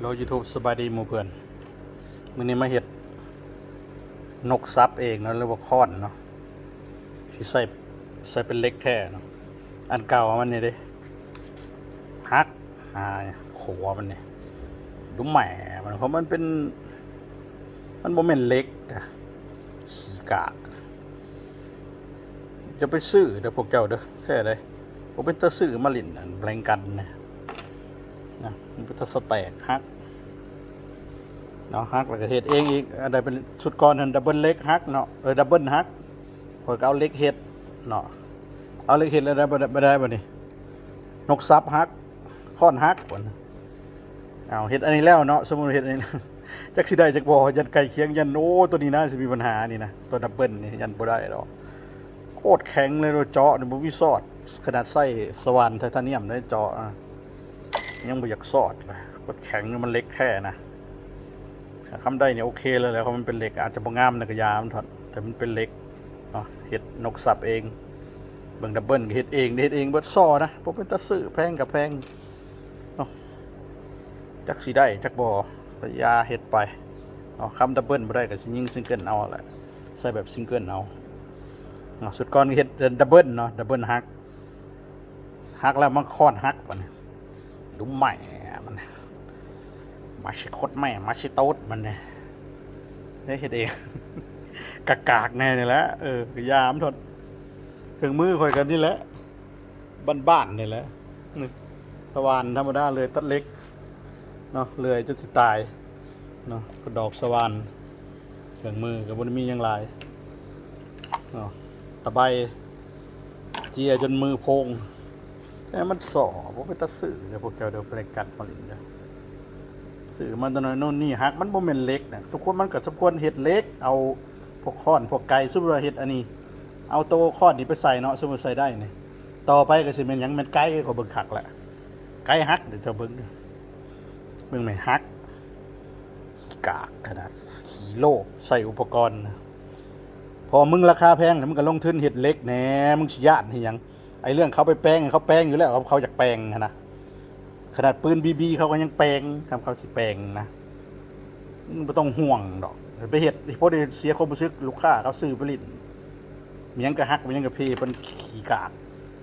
โลยูทูบสบายดีหมู่เพื่อนมื้อนี้มาเห็ด นกซับเองเนาะเรียกว่าค้อนเนาะที่ใส่ใส่เป็นเล็กแท้เนาะอันเก่ามันนี่เด้ฮักอ่าขัวมันนี่ดูแหม่มันเพราะมันเป็น มันโมเมนเล็กอะขี้กากจะไปซื้อเด้อพวกเจ้าเด้อแท้เลยผมเป็นตะซื้อมาลินอันแบงกันเนี่ย นะมันเป็นตะสแต็กฮักเนาะฮักแล้วก็เฮ็ดเองอีกอะไรเป็นสุดก่อนนั่นดับเบิลเล็กฮักเนาะเออดับเบิลฮักพอยก็เอาเล็กเฮ็ดเนาะเอาเล็กเฮ็ดแล้วได้บ่ได้บ่ได้บ่นี่นกซับฮักค้อนฮักบ่นเอาเฮ็ดอันนี้แล้วเนาะสมมุติเฮ็ดอันนี้จักสิได้จักบ่ยันไก่เคียงยันโอ้ตัวนี้น่าสิมีปัญหานี่นะตัวดับเบิลนี่ยันบ่ได้ดอกโคตรแข็งเลยเนาเจาะนี่บ่มีซอดขนาดไส้สว่านไทเทเนียมได้เจาะอะ ยังไม่อยากสอดเลยกดแข็งนี่มันเล็กแค่นะถ้าทำได้เนี่ยโอเคเลยแหล้วเพราะมันเป็นเหล็กอาจจะบ่งามนะกระยามนถอดแต่มันเป็นเหล็กเนาะเห็ดนกสับเองเบิ่งดับเบิลเห็ดเองเห็ดเองเบิดซอนะเพราะเป็นตะซื้อแพงกับแพงเนาะจักสีได้จักบ่ระยาเห็ดไปเนาะคำดับเบิลบ่ได้ก็สิยิงซิงเกิลเอาแหละใส่แบบซิงเกิลเอาเนาะสุดก่อนก็เห็ดดับเบิลเนาะดับเบิลฮักฮักแล้วมันคอนฮักปะเนี่ย ดูใหม่มันมาชิโคตรแม่มาชิโต๊ดมันเนี่ยได้เห็นเองกากากแน่นี่แหละเออยามทนเครื่องมือคอยกันนี่แหละบ้านๆนี่แหละนี่สว่านธรรมดาเลยตัดเล็กเนาะเลยจนสิตายเนาะกระดอกสว่านเครื่องมือกับบนมียังหลายเนาะตะไบเจียจนมือโพง แต่มันสอบ่เป็นตาสื่อเดี๋ยวพวกเจ้าเดี๋ยวไปกัดมาลินเด้อสื่อมันตอนนั้นโน่นนี่ฮักมันบ่แม่นเล็กนะทุกคนมันก็สมควรเฮ็ดเล็ก เอาพวกค้อนพวกไก่สมมุติว่าเฮ็ดอันนี้ เอาโตวค้อนนี่ไปใส่เนาะสมมุติใส่ได้นี่ต่อไปก็สิแม่นหยังแม่นไก่ก็เบิ่งคักแหละไก่ฮักเดี๋ยวเจ้าเบิ่งเด้อเบิ่งแม่นฮักกากขนาดขี้โลภใส่อุปกรณ์ พอมึงราคาแพงมึงก็ลงทุนเฮ็ดเล็กแหน่มึงสิย่านให้ยัง ไอ้เรื่องเขาไปแปลงเขาแปลงอยู่แล้วเขาเขาอยากแปลงนะขนาดปืนบีบีเขาก็ยังแปลงทำเขาสิแปลงนะไม่ต้องห่วงดอก ไปเห็ดเพราะเดี๋ยวเสียความรู้สึกลูกค้าเขาซื้อผลิตมียังกระฮักมียังกระเพเป็นขี่กาก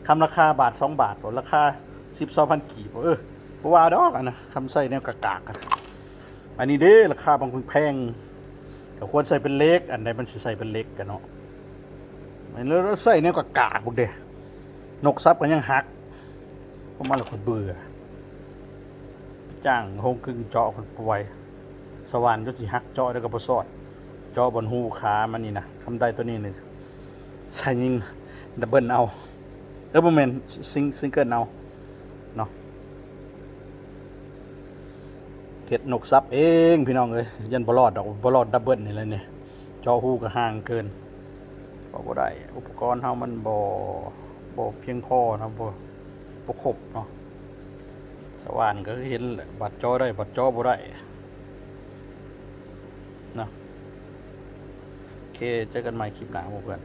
คำราคาบาทสองบาทบ่ราคาสิบสองพันกี่บ่เออเพราะว่าดอกนะคำใส่แนวกากากอะอันนี้เด้ราคาบางคนแพงก็ควรใส่เป็นเล็ก อันใดมันใส่เป็นเล็กกันเนาะมันแล้วใส่แนวกากากพวกเด้ นกซับกันยังหักเพราะมันละคนเบื่อจ้างโฮงกึ่งเจาะคนป่วย สว่านก็สิหักเจาะแล้วก็บ่สอด เจาะบนหูขามันนี่นะทำได้ตัวนี้นี่ใส่ยิงดับเบิลเอาเออบ่แมนซิงซิงเกิลเอาเนาะเฮ็ดนกซับเองพี่น้องเอ้ยยันบ่รอดดอกบ่รอดดับเบิลนี่แหละเนี่ยเจาะหูก็ห่างเกินก็บ่ได้อุปกรณ์เฮามันบ่ บ่เพียงพอนะบ่บ่ครบเนาะสว่านก็เห็นแหละบัดจอได้บัดจอบ่ได้นะโอเคเจอกันใหม่คลิปหน้าพวกเพื่อน